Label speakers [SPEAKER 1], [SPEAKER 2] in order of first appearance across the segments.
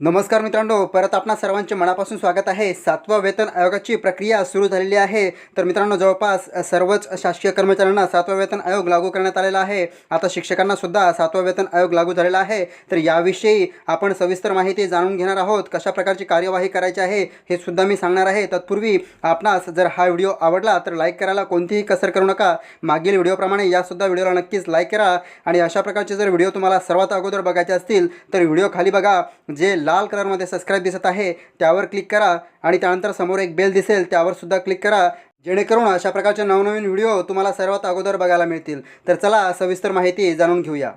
[SPEAKER 1] नमस्कार मित्रांनो परत आपणा सर्वांचे मनापासून स्वागत आहे. सातवा वेतन आयोगाची प्रक्रिया सुरू झालेली आहे. तर मित्रांनो जवळपास सर्वच शासकीय कर्मचाऱ्यांना सातवा वेतन आयोग लागू करण्यात आलेला आहे. आता शिक्षकांना सुद्धा सातवा वेतन आयोग लागू झालेला आहे. तर याविषयी आपण सविस्तर माहिती जाणून घेणार आहोत. कशा प्रकारची कार्यवाही करायची आहे हे सुद्धा मी सांगणार आहे. तत्पूर्वी आपणास जर हा व्हिडिओ आवडला तर लाईक करायला कोणतीही कसर करू नका. मागील व्हिडिओप्रमाणे यासुद्धा व्हिडिओला नक्कीच लाईक करा. आणि अशा प्रकारचे जर व्हिडिओ तुम्हाला सर्वात अगोदर बघायचे असतील तर व्हिडिओ खाली बघा. जे लाल कलरमध्ये सबस्क्राईब दिसत आहे त्यावर क्लिक करा आणि त्यानंतर समोर एक बेल दिसेल त्यावर सुद्धा क्लिक करा. जेणेकरून अशा प्रकारचे नवनवीन व्हिडिओ तुम्हाला सर्वात अगोदर बघायला मिळतील. तर चला सविस्तर माहिती जाणून घेऊया.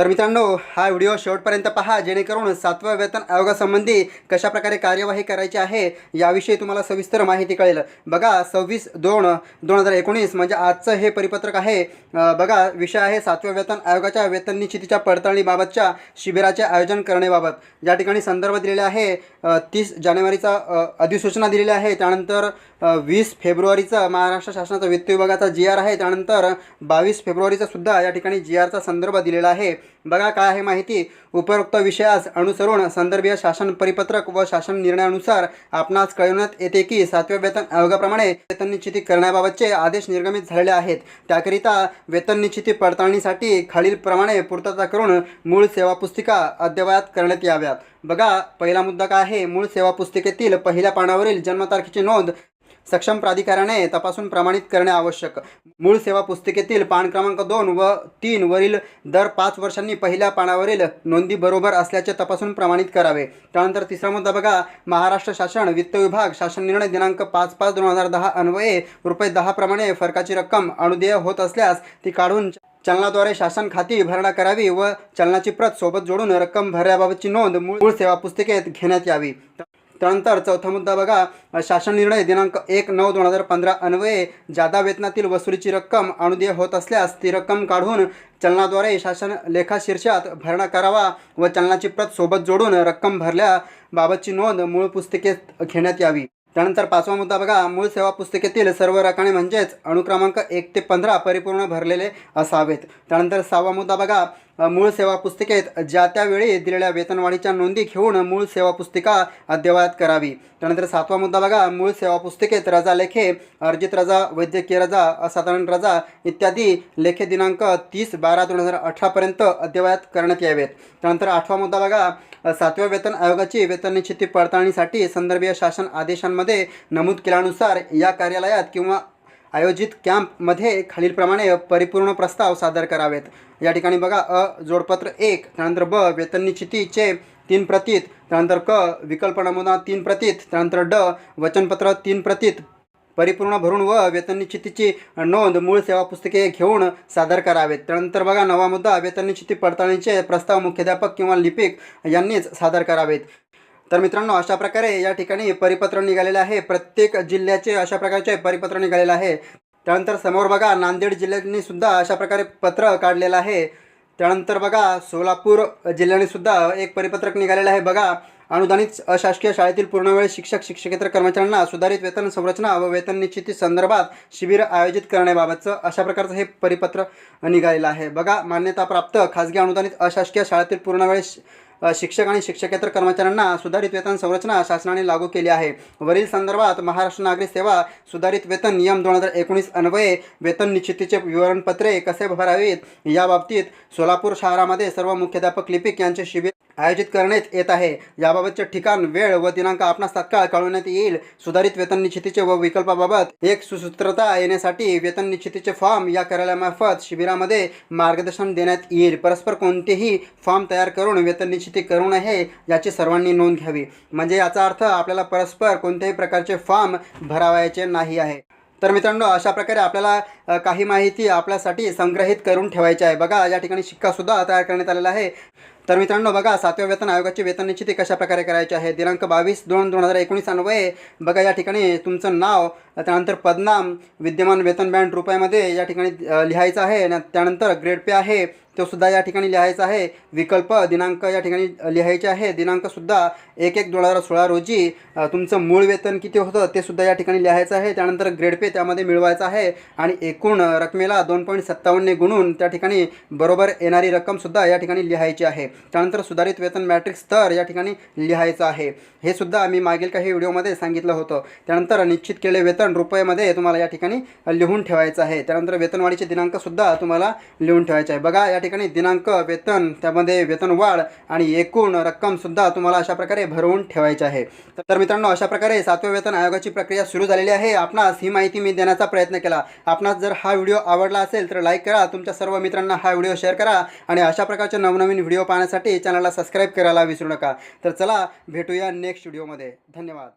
[SPEAKER 1] तर मित्रांनो हा व्हिडिओ शेवटपर्यंत पहा जेणेकरून सातव्या वेतन आयोगासंबंधी कशाप्रकारे कार्यवाही करायची आहे याविषयी तुम्हाला सविस्तर माहिती कळेल. बघा सव्वीस दोन दोन हजार एकोणीस म्हणजे आजचं हे परिपत्रक आहे. बघा विषय आहे सातव्या वेतन आयोगाच्या वेतन निश्चितीच्या पडताळणीबाबतच्या शिबिराचे आयोजन करण्याबाबत. या ठिकाणी संदर्भ दिलेले आहे तीस जानेवारीचा अधिसूचना दिलेली आहे. त्यानंतर वीस फेब्रुवारीचा महाराष्ट्र शासनाचा वित्त विभागाचा जी आर आहे. त्यानंतर बावीस फेब्रुवारीचा सुद्धा या ठिकाणी जी आरचा संदर्भ दिलेला आहे. बघा काय आहे माहिती? उपरोक्त विषयास अनुसरून संदर्भीय शासन परिपत्रक व शासन निर्णयानुसार आपणास कळवण्यात येते की सातव्या वेतन आयोगाप्रमाणे वेतन निश्चिती करण्याबाबतचे आदेश निर्गमित झालेले आहेत. त्याकरिता वेतन निश्चिती पडताळणीसाठी खालीलप्रमाणे पूर्तता करून मूळ सेवा पुस्तिका अद्ययावत करण्यात याव्यात. बघा पहिला मुद्दा काय आहे? मूळ सेवा पुस्तिकेतील पहिल्या पानावरील जन्मतारखेची नोंद सक्षम प्राधिकाऱ्याने तपासून प्रमाणित करणे आवश्यक. मूळ सेवा पुस्तिकेतील पान क्रमांक दोन व तीन वरील दर पाच वर्षांनी पहिल्या पानावरील नोंदी बरोबर असल्याचे तपासून प्रमाणित करावे. त्यानंतर तिसरा मुद्दा बघा. महाराष्ट्र शासन वित्त विभाग शासन निर्णय दिनांक पाच पाच दोन हजार दहा अन्वये रुपये दहा प्रमाणे फरकाची रक्कम अनुदेय होत असल्यास ती काढून चलनाद्वारे शासन खाती भरणा करावी व चलनाची प्रत सोबत जोडून रक्कम भरण्याबाबतची नोंद मूळ सेवा पुस्तिकेत घेण्यात यावी. त्यानंतर चौथा मुद्दा बघा. शासन निर्णय दिनांक एक नऊ दोन हजार पंधरा अन्वये जादा वेतनातील वसुलीची रक्कम अनुदेय होत असल्यास ती रक्कम काढून चलनाद्वारे शासन लेखा शीर्षात भरणा करावा व चलनाची प्रत सोबत जोडून रक्कम भरल्याबाबतची नोंद मूळ पुस्तिकेत घेण्यात यावी. त्यानंतर पाचवा मुद्दा बघा. मूळ सेवा पुस्तिकेतील सर्व रकाने म्हणजेच अणुक्रमांक एक ते पंधरा परिपूर्ण भरलेले असावेत. त्यानंतर सहावा मुद्दा बघा. मूळ सेवा पुस्तिकेत ज्या त्यावेळी दिलेल्या वेतनवाढीच्या नोंदी घेऊन मूळ सेवा पुस्तिका अद्ययावत करावी. त्यानंतर सातवा मुद्दा बघा. मूळ सेवा पुस्तिकेत रजा लेखे अर्जित रजा वैद्यकीय रजा असाधारण रजा इत्यादी लेखे दिनांक तीस बारा दोन हजार अठरापर्यंत अद्ययावत करण्यात यावेत. त्यानंतर आठवा मुद्दा बघा. सातव्या वेतन आयोगाची वेतन निश्चिती पडताळणीसाठी संदर्भीय शासन आदेशांमध्ये नमूद केल्यानुसार या कार्यालयात किंवा आयोजित कॅम्पमध्ये खालीलप्रमाणे परिपूर्ण प्रस्ताव सादर करावेत. या ठिकाणी बघा अ जोडपत्र एक त्यानंतर ब वेतन निश्चितीचे तीन प्रतीत त्यानंतर क विकल्प नमुना तीन प्रतीत त्यानंतर ड वचनपत्र तीन प्रतीत. परिपूर्ण भरून व वेतन निश्चितीची नोंद मूळ सेवा पुस्तके घेऊन सादर करावेत. त्यानंतर बघा नवा मुद्दा वेतन निश्चिती पडताळणीचे प्रस्ताव मुख्याध्यापक किंवा लिपिक यांनीच सादर करावेत. तर मित्रांनो अशा प्रकारे या ठिकाणी परिपत्र निघालेले आहे. प्रत्येक जिल्ह्याचे अशा प्रकारचे परिपत्र निघालेलं आहे. त्यानंतर समोर बघा नांदेड जिल्ह्याने सुद्धा अशा प्रकारे पत्र काढलेलं आहे. त्यानंतर बघा सोलापूर जिल्ह्याने सुद्धा एक परिपत्रक निघालेलं आहे. बघा अनुदानित अशासकीय शाळेतील पूर्णवेळ शिक्षक शिक्षकेतर कर्मचाऱ्यांना सुधारित वेतन संरचना व वेतन निश्चिती संदर्भात शिबिर आयोजित करण्याबाबतचं अशा प्रकारचं हे परिपत्र निघालेलं आहे. बघा मान्यताप्राप्त खाजगी अनुदानित अशासकीय शाळेतील पूर्णवेळ शिक्षक आणि शिक्षकेतर कर्मचाऱ्यांना सुधारित वेतन संरचना शासनाने लागू केली आहे. वरील संदर्भात महाराष्ट्र नागरी सेवा सुधारित वेतन नियम दोन हजार एकोणीस अन्वये वेतन निश्चितीचे विवरणपत्रे कसे भरावेत? याबाबतीत सोलापूर शहरामध्ये सर्व मुख्याध्यापक लिपिक यांचे शिबिर आयोजित करण्यात येत आहे. याबाबतचे ठिकाण वेळ व दिनांक आपणास तात्काळ कळवण्यात येईल. सुधारित वेतन निश्चितीचे व विकल्पाबाबत एक सुसूत्रता येण्यासाठी वेतन निश्चितीचे फॉर्म या कार्यालयामार्फत शिबिरामध्ये मार्गदर्शन देण्यात येईल. परस्पर कोणतेही फॉर्म तयार करून वेतन निश्चिती करू नये याची सर्वांनी नोंद घ्यावी. म्हणजे याचा अर्थ आपल्याला परस्पर कोणत्याही प्रकारचे फॉर्म भरावायचे नाही आहे. तर मित्रांनो अशा प्रकारे आपल्याला काही माहिती आपल्यासाठी संग्रहित करून ठेवायची आहे. बघा या ठिकाणी शिक्कासुद्धा तयार करण्यात आलेला आहे. तर मित्रांनो बघा सातव्या वेतन आयोगाची वेतन निश्चिती कशा प्रकारे करायची आहे? दिनांक बावीस दोन दोन हजार एकोणीस अन्वये बघा या ठिकाणी तुमचं नाव त्यानंतर पदनाम विद्यमान वेतन बँड रुपयामध्ये या ठिकाणी लिहायचं आहे. त्यानंतर ग्रेड पे आहे तो सुद्धा या ठिकाणी लिहायचा आहे. विकल्प दिनांक या ठिकाणी लिहायचे आहे. दिनांकसुद्धा एक एक दोन हजार सोळा रोजी तुमचं मूळ वेतन किती होतं ते सुद्धा या ठिकाणी लिहायचं आहे. त्यानंतर ग्रेड पे त्यामध्ये मिळवायचं आहे. आणि एक एकूण रकमेला दोन पॉईंट सत्तावन्नने गुणून त्या ठिकाणी बरोबर येणारी रक्कमसुद्धा या ठिकाणी लिहायची आहे. त्यानंतर सुधारित वेतन मॅट्रिक्स स्तर या ठिकाणी लिहायचं आहे. हे सुद्धा मी मागील काही व्हिडिओमध्ये सांगितलं होतं. त्यानंतर निश्चित केले वेतन रुपयेमध्ये तुम्हाला या ठिकाणी लिहून ठेवायचं आहे. त्यानंतर वेतनवाढीचे दिनांकसुद्धा तुम्हाला लिहून ठेवायचे आहे. बघा या ठिकाणी दिनांक वेतन त्यामध्ये वेतनवाढ आणि एकूण रक्कमसुद्धा तुम्हाला अशा प्रकारे भरवून ठेवायची आहे. तर मित्रांनो अशा प्रकारे सातव्या वेतन आयोगाची प्रक्रिया सुरू झालेली आहे. आपणास ही माहिती मी देण्याचा प्रयत्न केला. आपणास जर जर हा व्हिडिओ आवडला असेल तर लाईक करा तुमच्या सर्व मित्रांना हा व्हिडिओ शेअर करा आणि अशा प्रकारचे नवनवीन व्हिडिओ पाहण्यासाठी चॅनलला सबस्क्राईब करायला विसरू नका. तर चला भेटूया नेक्स्ट व्हिडिओमध्ये धन्यवाद.